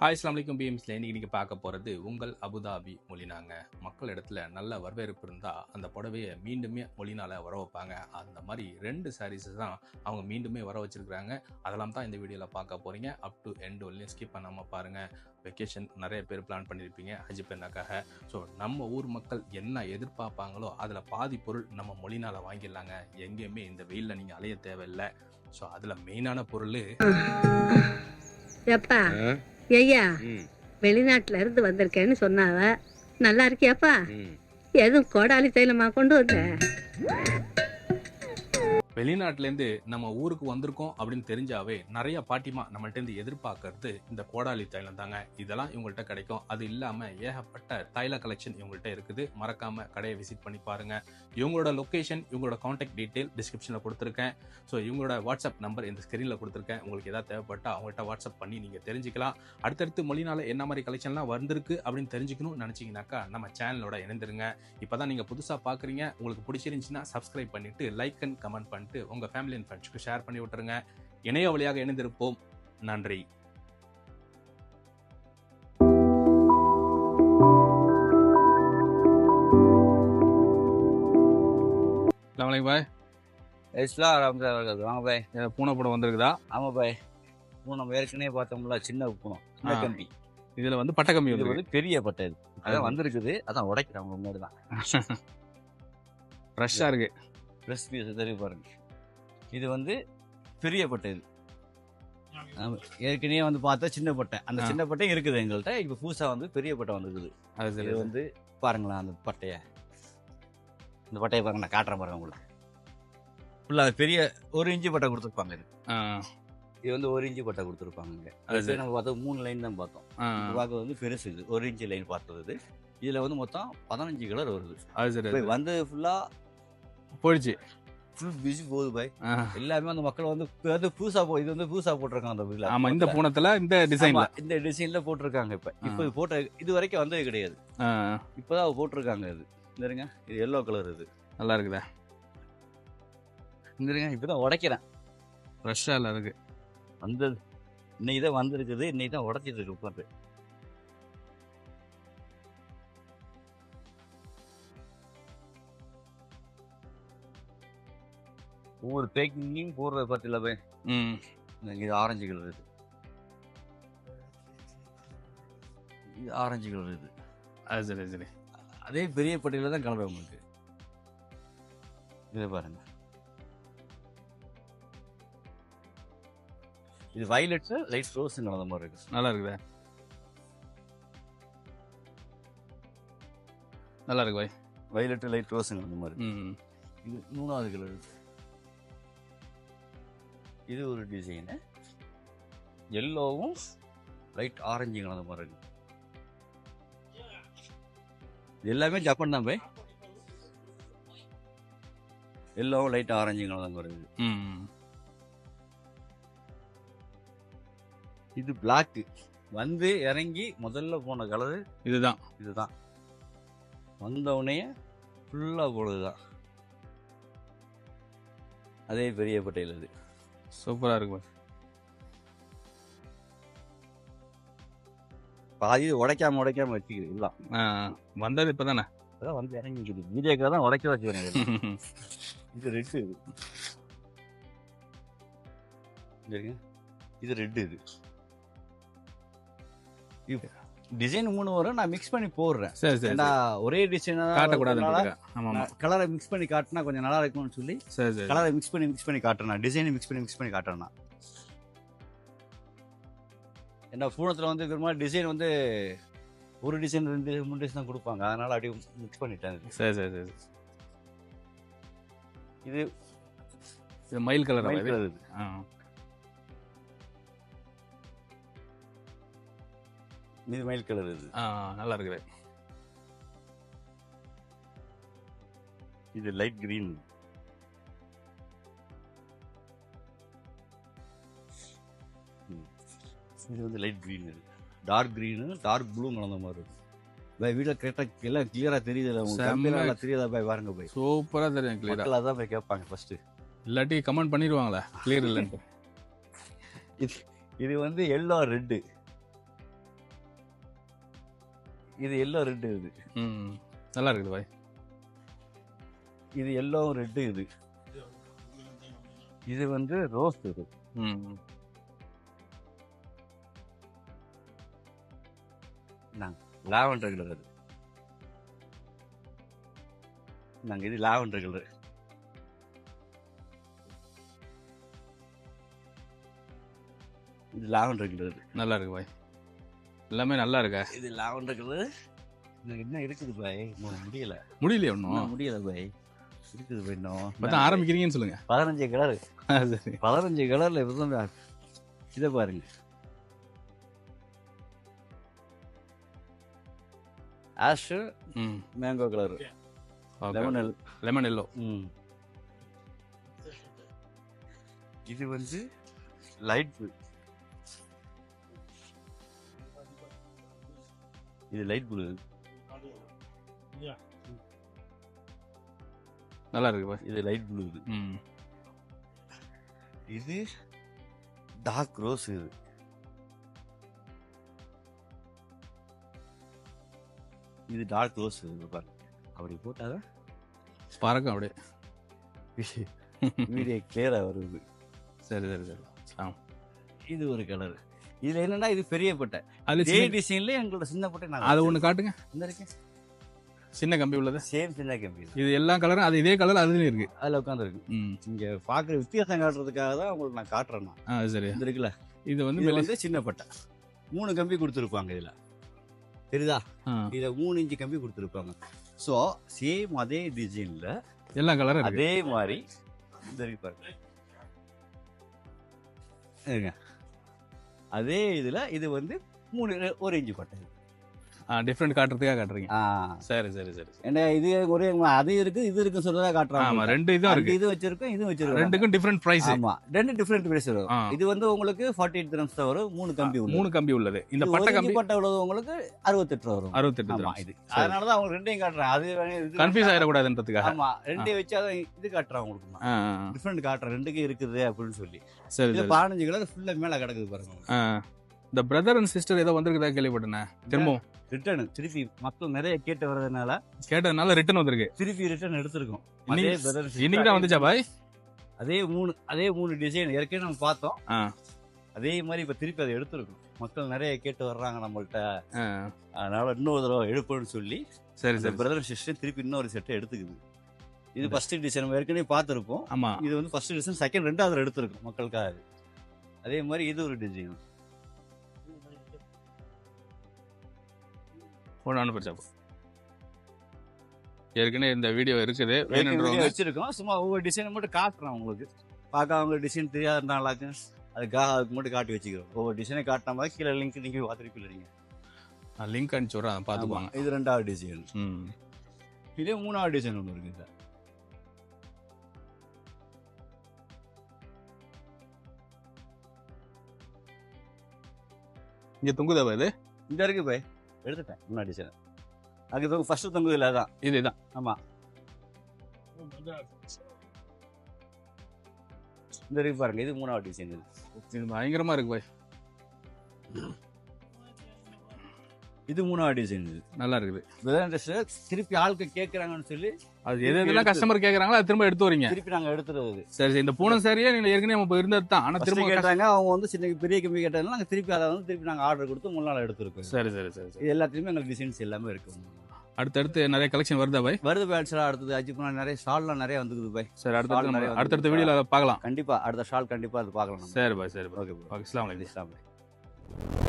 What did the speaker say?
Hi அஸ்லாம் வலைக்கும் பிஎம்ஸ்ல இன்னைக்கு நீங்கள் பார்க்க போகிறது உங்கள் அபுதாபி மொழினாங்க. மக்கள் இடத்துல நல்ல வரவேற்பு இருந்தால் அந்த புடவையை மீண்டுமே மொழினால வர வைப்பாங்க. அந்த மாதிரி ரெண்டு சாரீஸை தான் அவங்க மீண்டுமே வர வச்சிருக்கிறாங்க. அதெல்லாம் தான் இந்த வீடியோவில் பார்க்க போகிறீங்க அப் டு எண்ட் வரலையும் ஸ்கிப் பண்ணாமல் பாருங்கள் வெக்கேஷன் நிறைய பேர் பிளான் பண்ணியிருப்பீங்க ஹஜ் பெண்ணாக்காக. ஸோ நம்ம ஊர் மக்கள் என்ன எதிர்பார்ப்பாங்களோ அதில் பாதி பொருள் நம்ம மொழினால வாங்கிடலாங்க. எங்கேயுமே இந்த வெயிலில் நீங்கள் அலைய தேவையில்லை. ஸோ அதில் மெயினான பொருள் எப்பா? ஐயா வெளிநாட்டுல இருந்து வந்திருக்கேன்னு சொன்னாவ. நல்லா இருக்கியாப்பா? எதுவும் கோடாலி தைலமா கொண்டு வந்த? வெளிநாட்டிலேருந்து நம்ம ஊருக்கு வந்திருக்கோம் அப்படின்னு தெரிஞ்சாவே நிறைய பாட்டிமா நம்மள்ட்டேருந்து எதிர்பார்க்கறது இந்த கோடாலி தைலம் தாங்க. இதெல்லாம் இவங்கள்ட்ட கிடைக்கும். அது இல்லாமல் ஏகப்பட்ட தைல கலெக்ஷன் இவங்கள்ட்ட இருக்குது. மறக்காம கடையை விசிட் பண்ணி பாருங்க. இவங்களோட லொகேஷன் இவங்களோட காண்டாக்ட் டீட்டெயில் டிஸ்கிரிப்ஷனில் கொடுத்துருக்கேன். ஸோ இவங்களோட வாட்ஸ்அப் நம்பர் இந்த ஸ்க்ரீனில் கொடுத்துருக்கேன். உங்களுக்கு ஏதாவது தேவைப்பட்டா அவங்கள்ட்ட வாட்ஸ்அப் பண்ணி நீங்கள் தெரிஞ்சுக்கலாம். அடுத்தடுத்து மொழினால என்ன மாதிரி கலெக்ஷன்லாம் வந்திருக்கு அப்படின்னு தெரிஞ்சுக்கணும்னு நினச்சிங்கனாக்கா நம்ம சேனலோட இணைந்துருங்க. இப்போ தான் நீங்கள் புதுசாக பார்க்குறீங்க உங்களுக்கு பிடிச்சிருந்துச்சின்னா சப்ஸ்கிரைப் பண்ணிவிட்டு லைக் அண்ட் கமெண்ட் பண்ணிட்டு உங்கள் ஃபேமிலி அண்ட் ஃப்ரெண்ட்ஸ்க்கு ஷேர் பண்ணி விட்டுருங்க. இணைய வழியாக இணைந்திருப்போம். நன்றி. வலைக்கம் பாய். எஸ்லாம் ஆரம்பிச்சா இருக்காது வாங்க பாய். பூனை படம் வந்திருக்குதா? ஆமா பாய். பூனம் ஏற்கனவே பார்த்தோம்ல சின்ன பூனம் சின்ன. கம்பி. இதில் வந்து பட்டை இது வந்து பெரிய பட்டை இது. அதான் வந்திருக்குது. அதான் உடைக்கிறாங்க முன்னாடி தான். ஃப்ரெஷ்ஷாக இருக்கு. ப்ளஸ் பீஸ் தெரியும் பாருங்க. இது வந்து பெரிய பட்டை இது. ஏற்கனவே வந்து பார்த்தா சின்ன பட்டை. அந்த. சின்ன பட்டை இருக்குது எங்கள்கிட்ட இப்போ புதுசாக வந்து பெரிய பட்டை வந்திருக்குது. அது இது வந்து பாருங்களேன் அந்த பட்டையை. இந்த பட்டையை பாருங்க நான் காட்டுறேன் பாருங்க உங்களுக்கு ஃபுல்லாக பெரிய ஒரு இன்ச்சு பட்டை கொடுத்துருப்பாங்க இது. இது வந்து ஒரு இன்ச்சு பட்டை கொடுத்துருப்பாங்க இங்க. அது நம்ம பார்த்தோம் மூணு லைன் தான் பார்த்தோம். பார்க்க வந்து பெருசு இது. ஒரு இன்ச்சு லைன் பார்த்தது இது. இதில் வந்து மொத்தம் பதினஞ்சு கலர் வருது. அது சரி போய் வந்து ஃபுல்லாக போயிடுச்சு. ஃபுல் பிஸி போகுது பாய் எல்லாமே அந்த மக்கள் வந்து இப்ப வந்து புதுசா போ இது வந்து புதுசா போட்டிருக்காங்க அந்த இதுல. ஆமா இந்த பூனத்துல இந்த டிசைன்ல இந்த டிசைன்ல போட்டிருக்காங்க இப்ப. இப்போ இது போட்ட இது வரைக்கும் வந்தது கிடையாது. இப்பதான் போட்டிருக்காங்க இது. இருங்க இது எல்லோ கலர் இது. நல்லா இருக்குதா. இந்த இருங்க இப்பதான் உடைக்கிறேன். ஃப்ரெஷ்ஷா எல்லாம் இருக்கு வந்தது. இன்னைக்கு தான் வந்திருக்குது இன்னைக்கு தான் உடைச்சிட்டு இருக்கு உட்காந்து. ஒவ்வொரு பேக்கிங்கையும் போடுறத பத்தில போய் இது ஆரஞ்சு கலர் இது. இது ஆரஞ்சு கலர் இது. அது சரி சரி. அதே பெரிய பட்டியல தான் கலவை உங்களுக்கு. இதை பாருங்க. இது வயலட்ஸ் லைட் ரோஸ் கலந்த மாதிரி இருக்கு. நல்லா இருக்குதா. நல்லா இருக்கு பாய் வயலட் லைட் ரோஸ் கலந்த மாதிரி இது மூணாவது கலர் இது. இது ஒரு டிசைனு எல்லோவும் லைட் ஆரஞ்சு கலந்த மாதிரி இருக்கு. எல்லாமே ஜப்பான் தான் போய். எல்லோவும் லைட் ஆரஞ்சு கலந்த மாதிரி இருக்கு. இது பிளாக்கு வந்து இறங்கி முதல்ல போன கலரு இதுதான். இதுதான். வந்தவுடனே ஃபுல்லாக போடுறது தான் அதே பெரிய பட்டையில் இது. சூப்பரா இருக்கு பாய். பாதி உடைக்காம உடைக்காம வச்சுக்குது இல்லை ஆ வந்தது இப்பதானே? அதான் வந்து இறங்கிக்குது. வீடியோக்காக தான் உடைக்க வச்சுக்கிறேன் இது ரெட்டு இது. இது ரெட்டு இது. டிசைன் மூணு வரும். நான் மிக்ஸ் பண்ணி போடுறேன். சரி சரி ஒரே டிசைனா காட்டக்கூடாதுன்னு ஆமா ஆமா கலரை மிக்ஸ் பண்ணி காட்டினா கொஞ்சம் நல்லா இருக்கும்னு சொல்லி சரி சரி கலரை மிக்ஸ் பண்ணி மிக்ஸ் பண்ணி காட்டுறேன் டிசைனை மிக்ஸ் பண்ணி மிக்ஸ் பண்ணி காட்டுறேன் ஏன்னா பூனத்தில் வந்து மாதிரி டிசைன் வந்து ஒரு டிசைன் ரெண்டு மூணு டிசைன் தான் கொடுப்பாங்க. அதனால அப்படியே மிக்ஸ் பண்ணிட்டேன். சரி சரி சரி இது இது மயில் கலர் மயில் colour இது மயில் கலர் இது. ஆ நல்லா இருக்குது. இது லைட் கிரீன். இது வந்து லைட் கிரீன் இது. டார்க் கிரீனு டார்க் ப்ளூ கலந்த மாதிரி இருக்கு. பை வீட்டில் கரெக்டாக எல்லாம் கிளியராக தெரியுது உங்களுக்கு நல்லா தெரியாதா பாய் பாருங்க பாய். சூப்பரா தெரியும் கிளியரா மக்கள் அதான் போய் கேட்பாங்க ஃபர்ஸ்ட் இல்லாட்டி கமெண்ட் பண்ணிடுவாங்களே கிளியர் இல்லைன்ட்டு. இது இது வந்து எல்லோ ரெட்டு. இது எல்லோ ரெட்டு இது. ம் நல்லா இருக்குது பாய். இது எல்லோ ரெட்டு இது. இது வந்து ரோஸ் இது. ம். Lavender colour. அது நாங்க இது லாவெண்டர் கலர். இது லாவெண்டர் கலர். நல்லா இருக்கு பாய். எல்லாமே நல்லா இருக்கா இது லாவெண்டர் கலர் என்ன இருக்குது பாய்? முடியல. முடியலையா ஒன்றும் முடியல பாய். இருக்குது பாய் இன்னும். பார்த்தா ஆரம்பிக்கிறீங்கன்னு சொல்லுங்க. பதினஞ்சு கலர். சரி. பதினஞ்சு கலர்ல இப்பதான் இதை பாருங்க. Ash mango colour. Lemon lemon yellow ம். இது வந்து லைட் இது லைட் ப்ளூ நல்லா இருக்கு பாய் இது லைட் ப்ளூ இது. ம். இது டார்க் ரோஸ் இது. இது டார்க் ரோஸ் இது பாருங்க. அப்படி போட்டாதான் பறக்கும் அப்படியே. வீடியோ கிளியரா வருது. சரி சரி சரி. ஆ. இது ஒரு கலர் இதுல என்னன்னா இது பெரிய பட்டை. அது இதே சின்ன- டிசைன்ல எங்களோட சின்ன பட்டை அது ஒன்று காட்டுங்க. இந்த இருக்கேன் சின்ன கம்பி உள்ளது. சேம் சின்ன கம்பி இது எல்லா கலரும் அது இதே கலர் அதுலயும் இருக்கு. அதுல உட்காந்துருக்கு ம். இங்க பாக்குற வித்தியாசம் காட்டுறதுக்காக தான் உங்களுக்கு நான் காட்டுறேன் நான். சரி. இந்த இருக்குல்ல? இது வந்து இது சின்ன பட்டை. மூணு கம்பி கொடுத்துருப்பாங்க இதுல. தெரியுதா? இதுல மூணு இன்ச்சு கம்பி கொடுத்துருப்பாங்க. ஸோ சேம் அதே டிசைன்ல எல்லா கலரும் இருக்கு. அதே மாதிரி இந்த இருக்கு பாருங்க. அதே இதில் இது வந்து மூணு ஒரு இன்ச்சு கொட்டை. டிஃப்ரெண்ட் காட்டுறதுக்காக காட்டுறீங்க. சரி சரி சரி. என்ன இது ஒரே அது இருக்கு இது இருக்கு சொல்றதா ஆமா காட்டுறாங்க ரெண்டு இதுவும் இருக்கு. இது வச்சிருக்கோம் இது வச்சிருக்கோம். ரெண்டுக்கும் டிஃப்ரெண்ட் பிரைஸ் ஆமா ரெண்டு டிஃபரெண்ட் பிரைஸ் வரும். இது வந்து உங்களுக்கு ஃபார்ட்டி எயிட் திரம்ஸ் தான் வரும் மூணு கம்பி உள்ளது. மூணு கம்பி உள்ளது. இந்த பட்டை கம்பி பட்டை உள்ளது உங்களுக்கு அறுபத்தெட்டு வரும். அறுபத்தெட்டு ஆமா. இது. அதனாலதான் அவங்க ரெண்டையும் காட்டுறேன் அது கன்ஃபியூஸ். ஆயிடக்கூடாதுன்றதுக்காக. ஆமா ரெண்டையும் வச்சாதான் இது காட்டுறேன் உங்களுக்கு. டிஃபரெண்ட் காட்டுறேன் ரெண்டுக்கும் இருக்குது அப்படின்னு சொல்லி. சரி பதினஞ்சு கலர் ஃபுல்லா மேல கிடக்குது பாருங்க. இந்த பிரதர் அண்ட் சிஸ்டர் ஏதோ வந்திருக்குதா கேள்விப்பட்டேன். திரும்பவும். ரிட்டர்ன் திருப்பி மக்கள் நிறைய கேட்டு வர்றதுனால கேட்டதுனால ரிட்டர்ன் வந்திருக்கு. திருப்பி ரிட்டர்ன் எடுத்திருக்கோம். இன்னைக்கு- தான் வந்துச்சா பாய்? அதே மூணு அதே மூணு டிசைன் ஏற்கனவே நம்ம பார்த்தோம். அதே மாதிரி இப்ப திருப்பி அதை எடுத்திருக்கோம். மக்கள் நிறைய கேட்டு வர்றாங்க நம்மள்ட்ட. அதனால இன்னொரு தடவை எடுப்போம்னு சொல்லி சரி சரி பிரதர் சிஸ்டர் திருப்பி இன்னொரு செட்டை எடுத்துக்குது. இது ஃபர்ஸ்ட் டிசைன் நம்ம ஏற்கனவே பார்த்துருப்போம். ஆமா. இது வந்து ஃபர்ஸ்ட் டிசைன் செகண்ட் ரெண்டாவது எடுத்திருக்கோம் மக்களுக்காக. அதே மாதிரி இது ஒரு டிசைன் ஒன்று அனுப்பிச்சா ஏற்கனவே இந்த வீடியோ இருக்குது. வேணுன்றவங்க வச்சிருக்கோம். சும்மா ஒவ்வொரு டிசைனை மட்டும் காட்டுறோம் உங்களுக்கு. பார்க்க அவங்க டிசைன் தெரியாதனாலாச்சும் அதுக்காக அதுக்கு மட்டும் காட்டி வச்சுக்கிறோம். ஒவ்வொரு டிசைனை காட்டின மாதிரி கீழே லிங்க் நீங்க பார்த்துருப்பீங்க நீங்க லிங்க் அனுப்பிச்சு விட்றேன் பார்த்துக்குவாங்க இது ரெண்டாவது டிசைன் ம். இதே மூணாவது டிசைன் ஒன்று இருக்கு சார் இங்க தொங்குதா பாய் இது? இந்த இருக்கு பை எடுத்துட்டேன் மூணாவது டிசைன் அது ஃபர்ஸ்ட் தொங்குதில்ல அதான். இதுதான். ஆமா. இந்த இருக்கு பாருங்க இது மூணாவது டிசைன் இது. இது பயங்கரமா இருக்கு பாய் இது மூணாவது டிசைன் நல்லா இருக்குது. இந்த shirt திருப்பி ஆளுக்கு கேட்கறாங்கன்னு சொல்லி அது எது எதெல்லாம் கஸ்டமர் கேக்குறாங்களோ அது திரும்ப எடுத்து வரீங்க. திருப்பி நாங்க எடுத்துறது. சரி சரி. இந்த பூனம் சாரியே நீங்க ஏற்கனவே நம்ம இருந்தது தான். ஆனா திரும்ப கேட்டாங்க அவங்க வந்து சின்ன பெரிய கம்பி கேட்டாங்க நாங்க திருப்பி அதை வந்து திருப்பி நாங்க ஆர்டர் கொடுத்து நாள் எடுத்துருக்கோம். சரி சரி சரி இது எல்லாத்துலயுமே எங்களுக்கு டிசைன்ஸ் எல்லாமே இருக்கு. அடுத்தடுத்து நிறைய கலெக்ஷன் வருதா பாய்? வருது எல்லாம் அடுத்தது அஜி பண்ணா நிறைய ஷால்லாம் நிறைய வந்துக்குது பாய். சரி அடுத்தடுத்து நிறைய அடுத்தடுத்த வீடியோல பார்க்கலாம். கண்டிப்பா அடுத்த ஷால் கண்டிப்பா அது பார்க்கலாம் சரி பாய் சரி பாய். ஓகே அஸ்ஸலாமு அலைக்கும். இஸ்லாம் பாய்